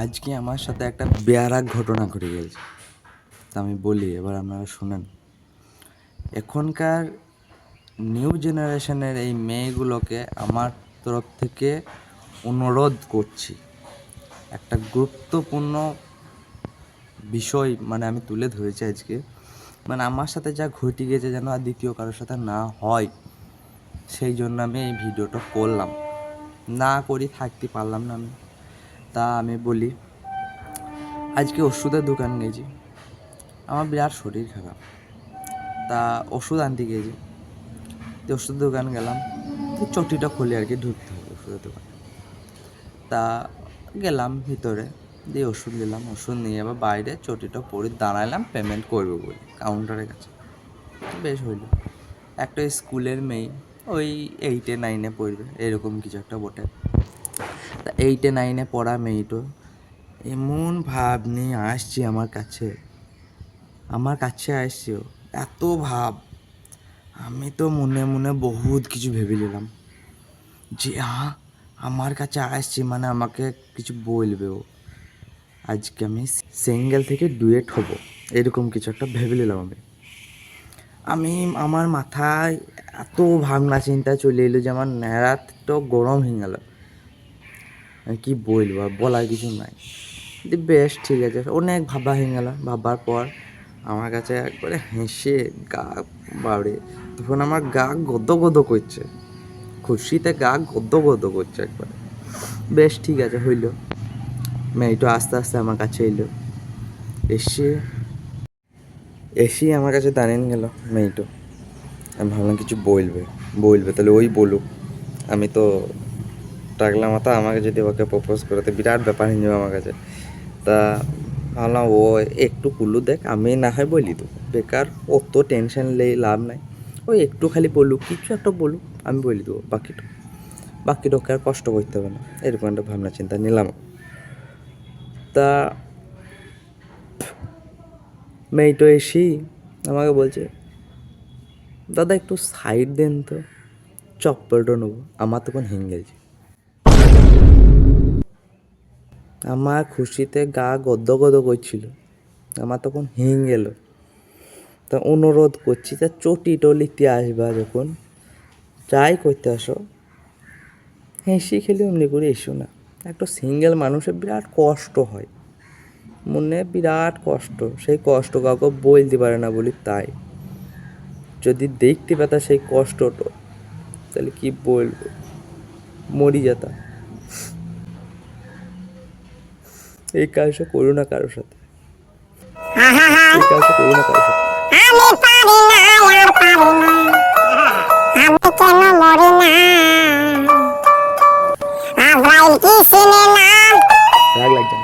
আজকে আমার সাথে একটা বেয়ারাক ঘটনা ঘটে গেছে। তা আমি বলি, এবার আপনারা শুনেন। এখনকার নিউ জেনারেশনের এই মেয়েগুলোকে আমার তরফ থেকে অনুরোধ করছি, একটা গুরুত্বপূর্ণ বিষয় মানে আমি তুলে ধরেছি আজকে মানে আমার সাথে যা ঘটে গেছে যেন আর দ্বিতীয় কারোর সাথে না হয়, সেই জন্য আমি এই ভিডিওটা করলাম। না করি থাকতে পারলাম না আমি। তা আমি বলি, আজকে ওষুধের দোকান গেছি। আমার বিরাট শরীর খারাপ। তা ওষুধ আনতে গেছি। তো ওষুধের দোকান গেলাম। তো চটিটা খুলে আর কি ঢুকতে হবে ওষুধের দোকান। তা গেলাম ভিতরে, দিয়ে ওষুধ নিলাম। ওষুধ নিয়ে আবার বাইরে চটিটা পরে দাঁড়ালাম পেমেন্ট করব বলে কাউন্টারের কাছে। বেশ হইল। একটা স্কুলের মেয়ে, ওই এইটে নাইনে পড়বে, এরকম কিছু একটা বটে। এইটে নাইনে পড়া মেয়েটো এমন ভাব নিয়ে আসছে আমার কাছে। আমার কাছে আসছে ও। এত ভাব। আমি তো মনে মনে বহুত কিছু ভেবে নিলাম। যে হ্যাঁ আমার কাছে আসছে মানে আমাকে কিছু বলবে ও। আজকে আমি সিঙ্গেল থেকে ডুয়েট হব। এরকম কিছু একটা ভেবে নিলাম আমি। আমি, আমার মাথায় এত ভাবনা চিন্তা চলে এলো যে আমার ন্যাড়াত তো গরম হয়ে গেল। কি বলব, আর বলার কিছু নাই। বেশ, ঠিক আছে। অনেক ভাবা হয়ে গেল। ভাবার পর আমার কাছে একবারে হেসে গা বাড়ে তখন আমার গা গদ গদ করছে। খুশিতে গা গদ গদ করছে একবারে। বেশ, ঠিক আছে, হইল। মেয়েটা আস্তে আস্তে আমার কাছে এলো। এসে, এসেই আমার কাছে দাঁড়িয়ে গেল মেয়েটো। আমি ভাবলাম কিছু বলবে বলবে। তাহলে ওই বলুক। আমি তো টাকলা মাথা আমাকে যদি ওকে প্রপোজ করে তো বিরাট ব্যাপার হয়ে যাবে আমার কাছে। তা ভাবলাম, ও একটু কুল্লু দেখ, আমি না হয় বলি তো বেকার, অত টেনশন নেই লাভ নাই। ওই একটু খালি বলুক, কিছু একটা বলুক, আমি বলি দেবো, বাকিটা। বাকিটাকে আর কষ্ট করতে হবে না। এরকম একটা ভাবনা চিন্তা নিলাম। তা মেয়েটো এসেই আমাকে বলছে, দাদা একটু সাইড দেন তো, চপ্পলটা নেব, আমার তখন হেঙ্গে আমার খুশিতে গা গদ্দ গদ করছিল। আমার তখন হিং গেল তা অনুরোধ করছি তা চটি টলিতে আসবা যখন। যাই করতে আসো। হেসি খেলে অমনি করে এসো না। একটা সিঙ্গেল মানুষের বিরাট কষ্ট হয়। মনে বিরাট কষ্ট। সেই কষ্ট কাউকে বলতে পারে না বলি তাই। যদি দেখতে পেতা সেই কষ্টটা, তাহলে কি বলব? মরি যেতাম এই কাজটা করো না কারোর সাথে। এই কাজটা করো না কারোর রাগ লাগছে?